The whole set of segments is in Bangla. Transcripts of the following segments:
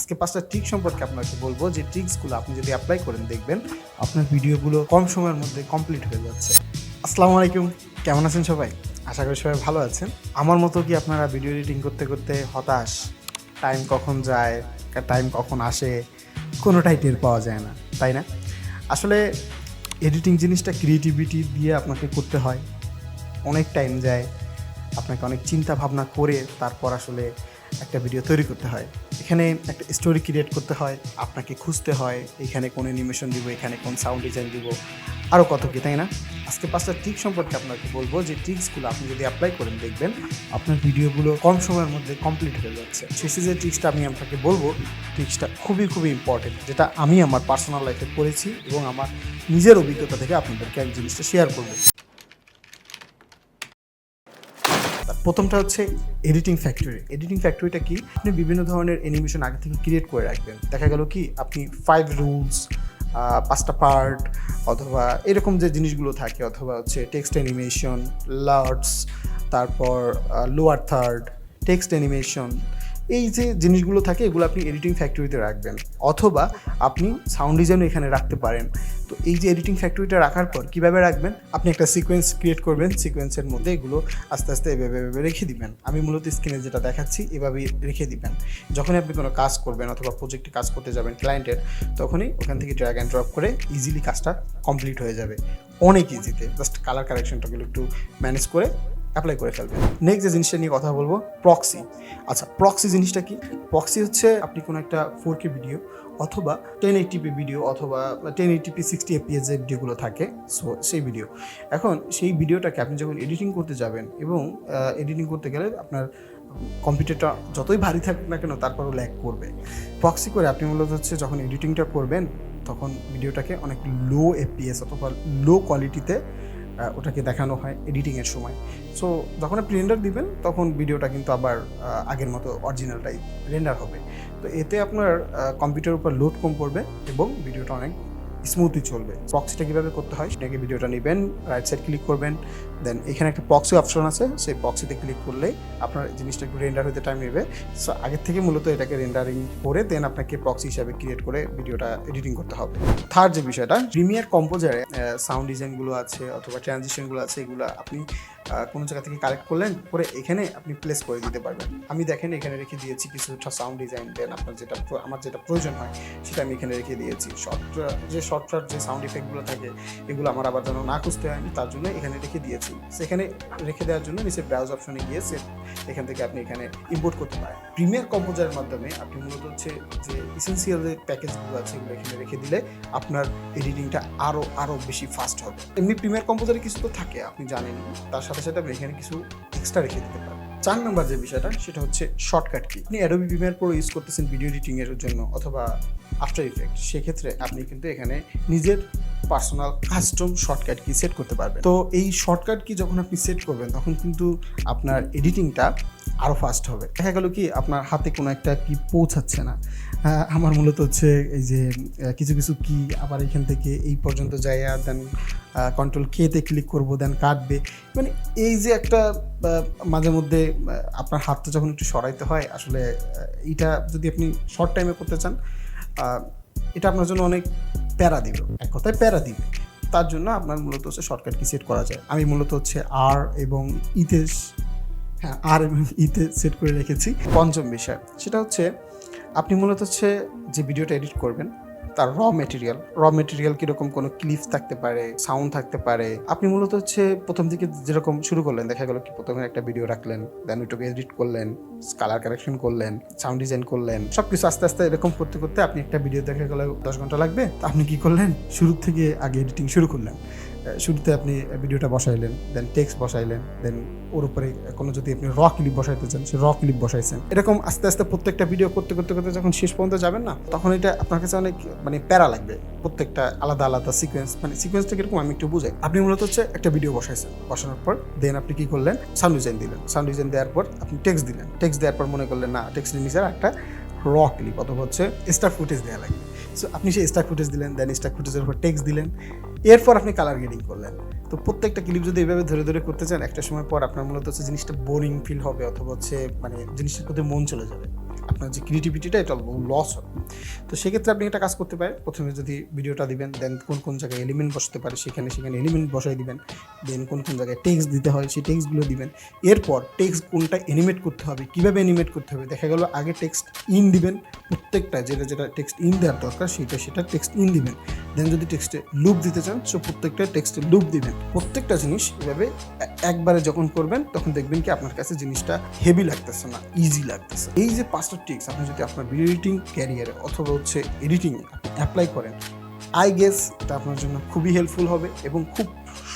আজকে পাঁচটা ট্রিক সম্পর্কে আপনাকে বলব যে ট্রিক্সগুলো আপনি যদি অ্যাপ্লাই করেন, দেখবেন আপনার ভিডিওগুলো কম সময়ের মধ্যে কমপ্লিট হয়ে যাচ্ছে। আসসালামু আলাইকুম, কেমন আছেন সবাই? আশা করি সবাই ভালো আছেন। আমার মতো কি আপনারা ভিডিও এডিটিং করতে করতে হতাশ? টাইম কখন যায়? টাইম কখন আসে? কোনোটাই টের পাওয়া যায় না, তাই না? আসলে এডিটিং জিনিসটা ক্রিয়েটিভিটি দিয়ে আপনাকে করতে হয়। অনেক টাইম যায়, আপনাকে অনেক চিন্তা ভাবনা করে তারপর আসলে একটা ভিডিও তৈরি করতে হয়। এখানে একটা স্টোরি ক্রিয়েট করতে হয়, আপনাকে খুঁজতে হয়, এখানে কোন অ্যানিমেশন দিব, এখানে কোন সাউন্ড ডিজাইন দিব আরও কত কি, তাই না? আজকে পাঁচটা ট্রিক সম্পর্কে আপনাকে বলব, যে ট্রিক্সগুলো আপনি যদি অ্যাপ্লাই করেন, দেখবেন আপনার ভিডিওগুলো কম সময়ের মধ্যে কমপ্লিট হয়ে যাচ্ছে। শেষে যে ট্রিক্সটা আমি আপনাকে বলব ট্রিক্সটা খুবই খুবই ইম্পর্টেন্ট যেটা আমি আমার পার্সোনাল লাইফে করেছি এবং আমার নিজের অভিজ্ঞতা থেকে আপনাদেরকে এক জিনিসটা শেয়ার করব। প্রথমটা হচ্ছে এডিটিং ফ্যাক্টরি এডিটিং ফ্যাক্টরিটা কি? আপনি বিভিন্ন ধরনের অ্যানিমেশন আগে থেকে ক্রিয়েট করে রাখবেন। দেখা গেল কি, আপনি ফাইভ রুলস পাঁচটা পার্ট অথবা এরকম যে জিনিসগুলো থাকে, অথবা হচ্ছে টেক্সট অ্যানিমেশন লার্টস তারপর লোয়ার থার্ড টেক্সট অ্যানিমেশন এই যে জিনিসগুলো থাকে, এগুলো আপনি এডিটিং ফ্যাক্টরিতে রাখবেন। অথবা আপনি সাউন্ড ডিজাইনও এখানে রাখতে পারেন। এই যে এডিটিং ফ্যাক্টরিটা রাখার পর কীভাবে রাখবেন? আপনি একটা সিকোয়েন্স ক্রিয়েট করবেন সিকোয়েন্সের মধ্যে এগুলো আস্তে আস্তে এভাবে এভাবে রেখে দিবেন। আমি মূলত স্ক্রিনে যেটা দেখাচ্ছি, এভাবেই রেখে দিবেন। যখনই আপনি কোনো কাজ করবেন অথবা প্রজেক্টে কাজ করতে যাবেন ক্লায়েন্টের তখনই ওখান থেকে ড্র্যাগ অ্যান্ড ড্রপ করে ইজিলি কাজটা কমপ্লিট হয়ে যাবে। অনেক ইজিতে জাস্ট কালার কারেকশনটাগুলো একটু ম্যানেজ করে অ্যাপ্লাই করে ফেলবেন নেক্সট যে জিনিসটা নিয়ে কথা বলব প্রক্সি আচ্ছা প্রক্সি জিনিসটা কি? প্রক্সি হচ্ছে আপনি কোনো একটা ফোর কে ভিডিও অথবা টেন এইটিপি ভিডিও অথবা ten eighty P sixty FPS যে ভিডিওগুলো থাকে সো সেই ভিডিও এখন সেই ভিডিওটাকে আপনি যখন এডিটিং করতে যাবেন এবং এডিটিং করতে গেলে আপনার কম্পিউটারটা যতই ভারী থাকুক না কেন তারপরও ল্যাগ করবে। প্রক্সি করে আপনি মূলত হচ্ছে যখন এডিটিংটা করবেন, তখন ভিডিওটাকে অনেক লো এপিএস অথবা লো কোয়ালিটিতে ওটাকে দেখানো হয় এডিটিংয়ের সময়। সো যখন আপনি রেন্ডার দিবেন, তখন ভিডিওটা কিন্তু আবার আগের মতো অরিজিনালটাই রেন্ডার হবে। তো এতে আপনার কম্পিউটার উপর লোড কম পড়বে এবং ভিডিওটা অনেক স্মুথলি চলবে। প্রক্সিটা কীভাবে করতে হয় সেটাকে ভিডিওটা নেবেন রাইট সাইড ক্লিক করবেন দেন এখানে একটা প্রক্সি অপশন আছে, সেই প্রক্সিতে ক্লিক করলে আপনার জিনিসটা একটু রেন্ডার হতে টাইম নেবে। সো আগের থেকে মূলত এটাকে রেন্ডারিং করে দেন আপনাকে প্রক্সি হিসাবে ক্রিয়েট করে ভিডিওটা এডিটিং করতে হবে। থার্ড যে বিষয়টা প্রিমিয়ার কম্পোজারে সাউন্ড ডিজাইনগুলো আছে অথবা ট্রানজিশনগুলো আছে, এগুলো আপনি কোনো জায়গা থেকে কালেক্ট করলেন, করে এখানে আপনি প্লেস করে দিতে পারবেন। আমি দেখেন এখানে রেখে দিয়েছি কিছুটা সাউন্ড ডিজাইন দেন আপনার যেটা, আমার যেটা প্রয়োজন হয় সেটা আমি এখানে রেখে দিয়েছি। শর্ট যে শর্টকাট যে সাউন্ড ইফেক্টগুলো থাকে, এগুলো আমার আবার যেন না খুঁজতে হয় আমি তার জন্য এখানে রেখে দিয়েছি। সেখানে রেখে দেওয়ার জন্য নিচে ব্রাউজ অপশনে গিয়ে সে এখান থেকে আপনি এখানে ইম্পোর্ট করতে পারেন। প্রিমিয়ার কম্পোজারের মাধ্যমে আপনি মূলত হচ্ছে যে ইসেন্সিয়াল যে প্যাকেজগুলো আছে, এগুলো এখানে রেখে দিলে আপনার এডিটিংটা আরও আরও বেশি ফাস্ট হবে। এমনি প্রিমিয়ার কম্পোজারে কিছু তো থাকে, আপনি জানেন তার সাথে সাথে আপনি এখানে কিছু এক্সট্রা রেখে দিতে পারেন। চার নম্বর যে বিষয়টা, সেটা হচ্ছে শর্টকাট কি আপনি অ্যাডোবি প্রিমিয়ার প্রো ইউজ করতেছেন ভিডিও এডিটিং এর জন্য অথবা আফটার ইফেক্ট সেক্ষেত্রে আপনি কিন্তু এখানে নিজের personal custom shortcut key set করতে পারবেন। তো এই শর্টকাট কি যখন আপনি সেট করবেন, তখন কিন্তু আপনার এডিটিংটা আরও ফাস্ট হবে। দেখা গেল কি, আপনার হাতে কোনো একটা কি পৌঁছাচ্ছে না। আমার মূলত হচ্ছে এই যে কিছু কিছু কি আবার এখান থেকে এই পর্যন্ত যাইয়া দেন কন্ট্রোল কেতে ক্লিক করব দেন কাটবে। মানে এই যে একটা মাঝে মধ্যে আপনার হাতটা যখন একটু সরাইতে হয়, আসলে এইটা যদি আপনি শর্ট টাইমে করতে চান এটা আপনার জন্য অনেক প্যারা দিবে, এক কথায় প্যারা দিবে। তার জন্য আপনার মূলত হচ্ছে শর্টকাট কি সেট করা যায়। আমি মূলত হচ্ছে আর এবং ইতে হ্যাঁ আর এবং ইতে সেট করে রেখেছি। পঞ্চম বিষয়, সেটা হচ্ছে আপনি মূলত হচ্ছে যে ভিডিওটা এডিট করবেন, তার র মেটেরিয়াল র মেটেরিয়াল কীরকম কোনো ক্লিপস থাকতে পারে সাউন্ড থাকতে পারে, আপনি মূলত হচ্ছে প্রথম দিকে যেরকম শুরু করলেন, দেখা গেল কি প্রথমে একটা ভিডিও রাখলেন দেন ওইটাকে এডিট করলেন কালার কারেকশন করলেন সাউন্ড ডিজাইন করলেন সব কিছু আস্তে আস্তে এরকম করতে করতে আপনি একটা ভিডিও দেখা গেলে দশ ঘণ্টা লাগবে, তা আপনি কি করলেন? শুরু থেকে আগে এডিটিং শুরু করলেন। শুরুতে আপনি ভিডিওটা বসাইলেন দেন টেক্সট বসাইলেন দেন ওর উপরে কোনো যদি আপনি র ক্লিপ বসাইতে চান, সে র ক্লিপ বসাইছেন। এরকম আস্তে আস্তে প্রত্যেকটা ভিডিও করতে করতে করতে যখন শেষ পর্যন্ত যাবেন না, তখন এটা আপনার কাছে অনেক মানে প্যারা লাগবে। প্রত্যেকটা আলাদা আলাদা সিকোয়েন্স মানে সিকোয়েন্সটা কীরকম আমি একটু বুঝাই। আপনি মূলত হচ্ছে একটা ভিডিও বসাইছেন, বসানোর পর দেন আপনি কি করলেন? সাউন্ড ডিজাইন দিলেন। সাউন্ড ডিজাইন দেওয়ার পর আপনি টেক্সট দিলেন। টেক্সট দেওয়ার পর মনে করলেন, না টেক্সটের নিজের একটা র ক্লিপ অথবা হচ্ছে স্টার ফুটেজ দেওয়া লাগবে। আপনি সেই স্টাক ফুটেজ দিলেন দেন স্টাক ফুটেজের উপর টেক্স দিলেন। এরপর আপনি কালার গ্রেডিং করলেন। তো প্রত্যেকটা ক্লিপ যদি এভাবে ধরে ধরে করতে চান, একটা সময় পর আপনার মূলত হচ্ছে জিনিসটা বোরিং ফিল হবে, অথবা হচ্ছে মানে জিনিসটার প্রতি মন চলে যাবে। আপনার যে ক্রিয়েটিভিটিটা এটা লস হবে। তো সেক্ষেত্রে আপনি একটা কাজ করতে পারেন। প্রথমে যদি ভিডিওটা দিবেন দেন কোন কোন জায়গায় এলিমেন্ট বসতে পারে, সেখানে সেখানে এলিমেন্ট বসাই দিবেন। দেন কোন কোন জায়গায় টেক্সট দিতে হয়, সেই টেক্সটগুলো দিবেন। এরপর টেক্সট কোনটা এনিমেট করতে হবে, কীভাবে এনিমেট করতে হবে, দেখা গেল আগে টেক্সট ইন দিবেন, প্রত্যেকটা যেটা যেটা টেক্সট ইন দেওয়ার দরকার সেটা সেটা টেক্সট ইন দিবেন। দেন যদি টেক্সটে লুপ দিতে চান সো প্রত্যেকটা টেক্সটে লুপ দিবেন। প্রত্যেকটা জিনিস এভাবে একবারে যখন করবেন, তখন দেখবেন কি আপনার কাছে জিনিসটা হেভি লাগতেছে না ইজি লাগতেছে। এই যে পাঁচটা টিক্স আপনি যদি আপনার এডিটিং ক্যারিয়ারে অথবা হচ্ছে এডিটিংয়ে আপনি অ্যাপ্লাই করেন আই গেস এটা আপনার জন্য খুবই হেল্পফুল হবে এবং খুব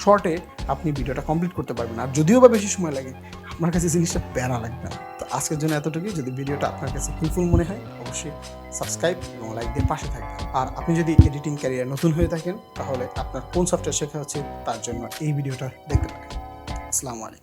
শর্টে আপনি ভিডিওটা কমপ্লিট করতে পারবেন। আর যদিও বা বেশি সময় লাগে, আপনার কাছে জিনিসটা প্যারা লাগবে না। তো আজকের জন্য এতটুকুই। যদি ভিডিওটা আপনার কাছে হেল্পফুল মনে হয়, অবশ্যই সাবস্ক্রাইব এবং লাইক দিয়ে পাশে থাকবেন। আর আপনি যদি এডিটিং ক্যারিয়ার নতুন হয়ে থাকেন, তাহলে আপনার কোন সফটওয়্যার শেখা হচ্ছে তার জন্য এই ভিডিওটা দেখতে পারেন। আসসালামু আলাইকুম।